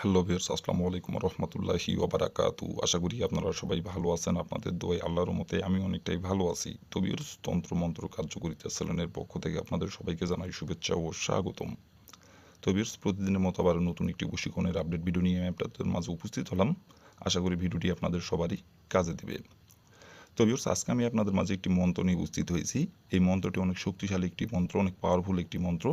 Hello viewers আসসালামু আলাইকুম রহমতুল্লাহি ওবারাকাতু আশা করি আপনারা সবাই ভালো আছেন, আপনাদের দোয়াই আল্লাহর মতে আমি অনেকটাই ভালো আছি। তো ভিউয়ার্স, তন্ত্র মন্ত্র কার্যকরিতা সেলেনের পক্ষ থেকে আপনাদের সবাইকে জানাই শুভেচ্ছা ও স্বাগতম। তো ভিউয়ার্স, প্রতিদিনের মতো আবার নতুন একটি বশীকরণের আপডেট ভিডিও নিয়ে আমি আপনাদের মাঝে উপস্থিত হলাম। আশা করি ভিডিওটি আপনাদের সবারই কাজে দিবে। তো ভিউয়ার্স, আজকে আমি আপনাদের মাঝে একটি মন্ত্র নিয়ে উপস্থিত হয়েছি। এই মন্ত্রটি অনেক শক্তিশালী একটি মন্ত্র, অনেক পাওয়ারফুল একটি মন্ত্র।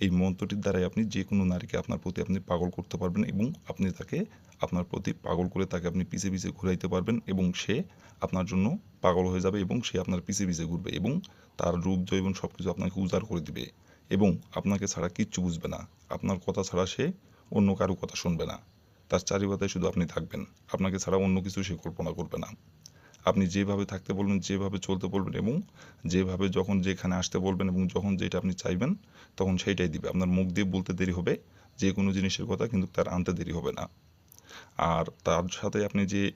এই মন্ত্রটির দ্বারাই আপনি যে কোনো নারীকে আপনার প্রতি আপনি পাগল করতে পারবেন এবং আপনি তাকে আপনার প্রতি পাগল করে তাকে আপনি পিছে পিছে ঘুরাইতে পারবেন এবং সে আপনার জন্য পাগল হয়ে যাবে এবং সে আপনার পিছে পিছে ঘুরবে এবং তার রূপ এবং সব কিছু আপনাকে উজাড় করে দিবে এবং আপনাকে ছাড়া কিচ্ছু বুঝবে না। আপনার কথা ছাড়া সে অন্য কারও কথা শুনবে না। তার চারিপাতায় শুধু আপনি থাকবেন। আপনাকে ছাড়া অন্য কিছু সে কল্পনা করবে না। আপনি যেভাবে থাকতে বলবেন, যেভাবে চলতে বলবেন এবং যেভাবে যখন যেখানে আসতে বলবেন এবং যখন যেটা আপনি চাইবেন, তখন সেইটাই দিবে। আপনার মুখ দিয়ে বলতে দেরি হবে যে কোনো জিনিসের কথা কিন্তু তার আনতে দেরি হবে না। আর তার সাথে আপনি যে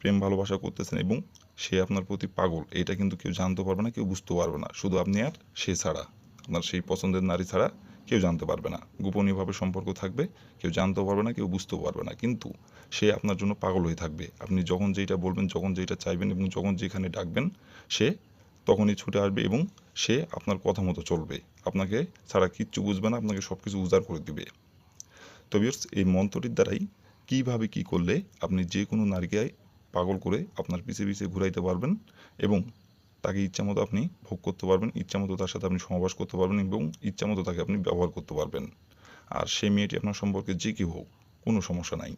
প্রেম ভালোবাসা করতেছেন এবং সে আপনার প্রতি পাগল, এটা কিন্তু কেউ জানতে পারবে না, কেউ বুঝতে পারবে না। শুধু আপনি আর সে ছাড়া, আপনার সেই পছন্দের নারী ছাড়া কেউ জানতে পারবে না। গোপনীয়ভাবে সম্পর্ক থাকবে, কেউ জানতেও পারবে না, কেউ বুঝতেও পারবে না। কিন্তু সে আপনার জন্য পাগল হয়ে থাকবে। আপনি যখন যেটা বলবেন, যখন যেটা চাইবেন এবং যখন যেখানে ডাকবেন, সে তখনই ছুটে আসবে এবং সে আপনার কথা মতো চলবে। আপনাকে ছাড়া কিচ্ছু বুঝবে না, আপনাকে সব কিছু উজাড় করে দিবে। তো ভিউয়ার্স এই মন্ত্রটির দ্বারাই কীভাবে কী করলে আপনি যে কোনো নারীকে পাগল করে আপনার পিছে পিছে ঘুরাইতে পারবেন এবং তাকে ইচ্ছামতো আপনি ভোগ করতে পারবেন ইচ্ছামতো তার সাথে আপনি সমাবাস করতে পারবেন এবং ইচ্ছামতো তাকে আপনি ব্যবহার করতে পারবেন। আর সেই মেয়েটি আপনার সম্পর্কে যে কেউ হোক, কোনো সমস্যা নাই।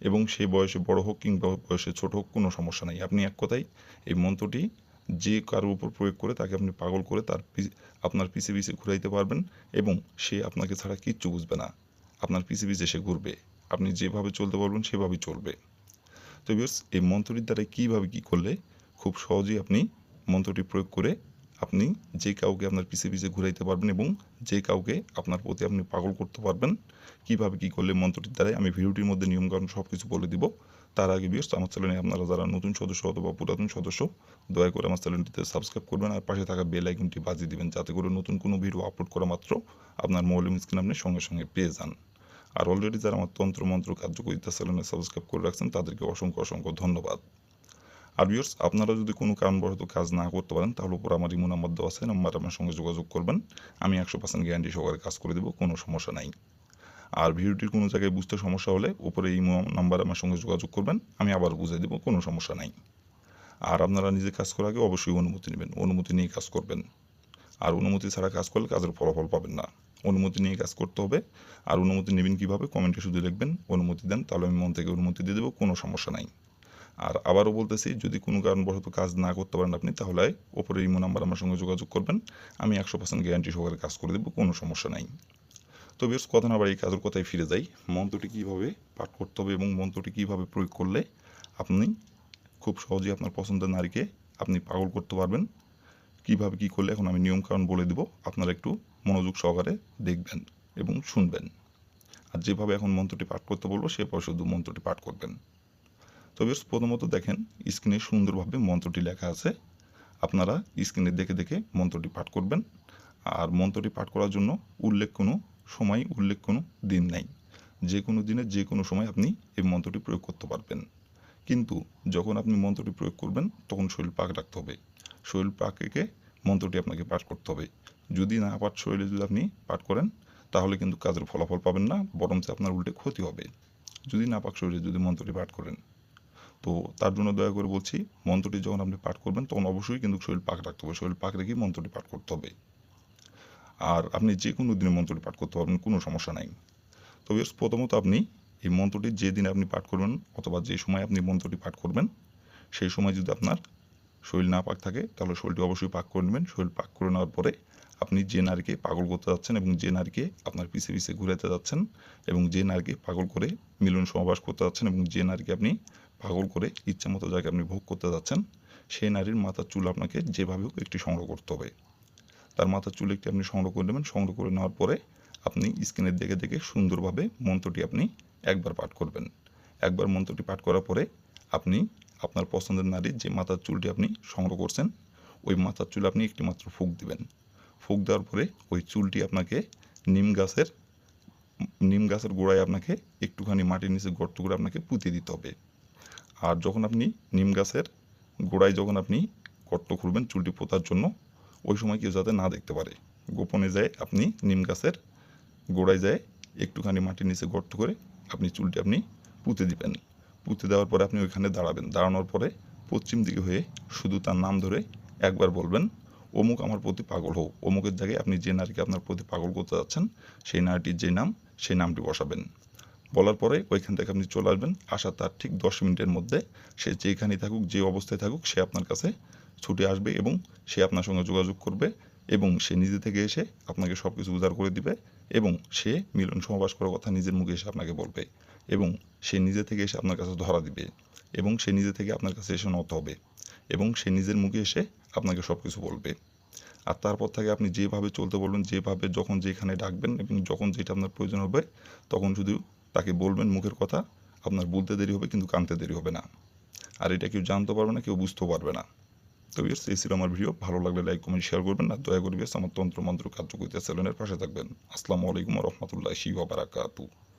এবং সে বয়সে বড় হোক কিংবা বয়সে ছোট হোক, কোনো সমস্যা নাই। আপনি এক কথায় এই মন্ত্রটি যে কারোর উপর প্রয়োগ করে তাকে আপনি পাগল করে তার আপনার পিছে পিছে ঘুরাইতে পারবেন এবং সে আপনাকে ছাড়া কিচ্ছু বুঝবে না। আপনার পিছে পিছে সে ঘুরবে। আপনি যেভাবে চলতে পারবেন, সেভাবেই চলবে। তো ভিউয়ার্স এই মন্ত্রটির দ্বারা কীভাবে কী করলে খুব সহজেই আপনি মন্ত্রটি প্রয়োগ করে আপনি যে কাউকে আপনার পিছে পিছে ঘুরাইতে পারবেন এবং যে কাউকে আপনার প্রতি আপনি পাগল করতে পারবেন, কীভাবে কী করলে মন্ত্রটির দ্বারাই আমি ভিডিওটির মধ্যে নিয়মকানুন সব কিছু বলে দিব। তার আগে ভিউয়ার্স আমার চ্যানেলে আপনারা যারা নতুন সদস্য অথবা পুরাতন সদস্য, দয়া করে আমার চ্যানেলটিতে সাবস্ক্রাইব করবেন আর পাশে থাকা বেল আইকনটি বাজিয়ে দিবেন যাতে করে নতুন কোনো ভিডিও আপলোড করা মাত্র আপনার মোবাইল স্ক্রিন আপনি সঙ্গে সঙ্গে পেয়ে যান। আর অলরেডি যারা আমার তন্ত্র মন্ত্র কার্যকরিতা চ্যানেলে সাবস্ক্রাইব করে রাখছেন, তাদেরকে অসংখ্য অসংখ্য ধন্যবাদ। আর ভিউয়ার্স আপনারা যদি কোনো কারণবশত কাজ না করতে পারেন, তাহলে উপর আমার ইমো নাম্বার দেওয়া আছে নাম্বার আমার সঙ্গে যোগাযোগ করবেন। আমি একশো পার্সেন্ট গ্যারান্টি সহকারে কাজ করে দেবো, কোনো সমস্যা নাই। আর ভিডিওটির কোনো জায়গায় বুঝতে সমস্যা হলে উপরে ইমো নাম্বার আমার সঙ্গে যোগাযোগ করবেন, আমি আবার বুঝিয়ে দেবো, কোনো সমস্যা নাই। আর আপনারা নিজে কাজ করার আগে অবশ্যই অনুমতি নেবেন, অনুমতি নিয়ে কাজ করবেন। আর অনুমতি ছাড়া কাজ করলে কাজের ফলাফল পাবেন না। অনুমতি নিয়ে কাজ করতে হবে, আর অনুমতি নেবেন কীভাবে, কমেন্টে শুধু লিখবেন, অনুমতি দেন, তাহলে আমি মন থেকে অনুমতি দিয়ে দেবো, কোনো সমস্যা নাই। আর আবারও বলতেছি, যদি কোনো কারণবশত কাজ না করতে পারেন আপনি, তাহলে ওপরে ইমো নাম্বার আমার সঙ্গে যোগাযোগ করবেন। আমি একশো পার্সেন্ট গ্যারান্টি সহকারে কাজ করে দেবো, কোনো সমস্যা নাই। তো বেশ কথা না বাড়ি এই কাজের কথায় ফিরে যাই। মন্ত্রটি কীভাবে পাঠ করতে হবে এবং মন্ত্রটি কীভাবে প্রয়োগ করলে আপনি খুব সহজেই আপনার পছন্দের নারীকে আপনি পাগল করতে পারবেন, কীভাবে কী করলে, এখন আমি নিয়মকানুন বলে দেবো। আপনারা একটু মনোযোগ সহকারে দেখবেন এবং শুনবেন। আর যেভাবে এখন মন্ত্রটি পাঠ করতে বলব সেভাবে শুধু মন্ত্রটি পাঠ করবেন। তো বেশ প্রথমত দেখেন, স্ক্রিনে সুন্দরভাবে মন্ত্রটি লেখা আছে। আপনারা স্ক্রিনে দেখে দেখে মন্ত্রটি পাঠ করবেন। আর মন্ত্রটি পাঠ করার জন্য উল্লেখ কোনো সময়, উল্লেখ কোনো দিন নাই। যে কোনো দিনে, যে কোনো সময় আপনি এই মন্ত্রটি প্রয়োগ করতে পারবেন। কিন্তু যখন আপনি মন্ত্রটি প্রয়োগ করবেন, তখন শরীর পাক রাখতে হবে। শরীর পাক মন্ত্রটি আপনাকে পাঠ করতে হবে। যদি না পাঠ শরীরে যদি আপনি পাঠ করেন, তাহলে কিন্তু কাজের ফলাফল পাবেন না, বরঞ্চ আপনার উল্টে ক্ষতি হবে। যদি না পাক শরীরে যদি মন্ত্রটি পাঠ করেন। তো তার জন্য দয়া করে বলছি, মন্ত্রটি যখন আপনি পাঠ করবেন, তখন অবশ্যই কিন্তু শরীর পাক রাখতে হবে। শরীর পাক রেখে মন্ত্রটি পাঠ করতে হবে। আর আপনি যে কোনো দিনে মন্ত্রটি পাঠ করতে পারবেন, কোনো সমস্যা নাই। তবে প্রথমত আপনি এই মন্ত্রটি যে দিনে আপনি পাঠ করবেন অথবা যে সময় আপনি মন্ত্রটি পাঠ করবেন, সেই সময় যদি আপনার শরীর না পাক থাকে, তাহলে শরীরটি অবশ্যই পাক করে নেবেন। শরীর পাক করে নেওয়ার পরে আপনি যে নারীকে পাগল করতে যাচ্ছেন এবং যে নারীকে আপনার পিছে পিছে ঘুরাতে যাচ্ছেন এবং যে নারীকে পাগল করে মিলন সমাবাস করতে যাচ্ছেন এবং যে নারীকে আপনি পাগল করে ইচ্ছা মতো জায়গায় আপনি ভোগ করতে যাচ্ছেন, সেই নারীর মাথার চুল আপনাকে যেভাবে হোক একটি সংগ্রহ করতে হবে। তার মাথার চুল একটি আপনি সংগ্রহ করে নেবেন। সংগ্রহ করে নেওয়ার পরে আপনি স্ক্রিনের দেখে দেখে সুন্দরভাবে মন্ত্রটি আপনি একবার পাঠ করবেন। একবার মন্ত্রটি পাঠ করার পরে আপনি আপনার পছন্দের নারীর যে মাথার চুলটি আপনি সংগ্রহ করছেন, ওই মাথার চুল আপনি একটি মাত্র ফুক দিবেন। ফুক দেওয়ার পরে ওই চুলটি আপনাকে নিম গাছের নিম গাছের গোড়ায় আপনাকে একটুখানি মাটির নিচে গর্ত করে আপনাকে পুঁতে দিতে হবে। আর যখন আপনি নিম গাছের গোড়ায় যখন আপনি গর্ত খুলবেন চুলটি পোতার জন্য, ওই সময় কেউ যাতে না দেখতে পারে। গোপনে যায় আপনি নিম গাছের গোড়ায় যায়, একটুখানি মাটির নিচে গর্ত করে আপনি চুলটি আপনি পুঁতে দিবেন। পুঁতে দেওয়ার পরে আপনি ওইখানে দাঁড়াবেন। দাঁড়ানোর পরে পশ্চিম দিকে হয়ে শুধু তার নাম ধরে একবার বলবেন, অমুক আমার প্রতি পাগল হোক অমুকের জায়গায় আপনি যে নারীকে আপনার প্রতি পাগল করতে যাচ্ছেন, সেই নারীটির যে নাম, সেই নামটি বসাবেন। বলার পরে ওইখান থেকে আপনি চলে আসবেন। আসার তার ঠিক দশ মিনিটের মধ্যে। সে যেখানেই থাকুক, যে অবস্থায় থাকুক, সে আপনার কাছে ছুটে আসবে এবং সে আপনার সঙ্গে যোগাযোগ করবে এবং সে নিজে থেকে এসে আপনাকে সব কিছু উজাড় করে দিবে এবং সে মিলন সমাবাস করার কথা নিজের মুখে এসে আপনাকে বলবে এবং সে নিজে থেকে এসে আপনার কাছে ধরা দিবে এবং সে নিজে থেকে আপনার কাছে এসে নত হবে এবং সে নিজের মুখে এসে আপনাকে সব কিছু বলবে। আর তারপর থেকে আপনি যেভাবে চলতে বলবেন, যেভাবে যখন যেখানে ডাকবেন এবং যখন যেটা আপনার প্রয়োজন হবে, তখন শুধু তাকে বলবেন মুখের কথা, আপনার বলতে দেরি হবে কিন্তু কানতে দেরি হবে না। আর এটা কেউ জানতে পারবে না, কেউ বুঝতেও পারবে না। তো বিয়ার্স এই ছিল আমার ভিডিও। ভালো লাগলে লাইক, কমেন্ট, শেয়ার করবেন। আর দয়া করে বিয়ার্স আমার তন্ত্র মন্ত্র কার্যকরিতা চ্যানেলের পাশে থাকবেন। আসসালামু আলাইকুম রহমতুল্লাহ শিবাবার বারাকাতুহু।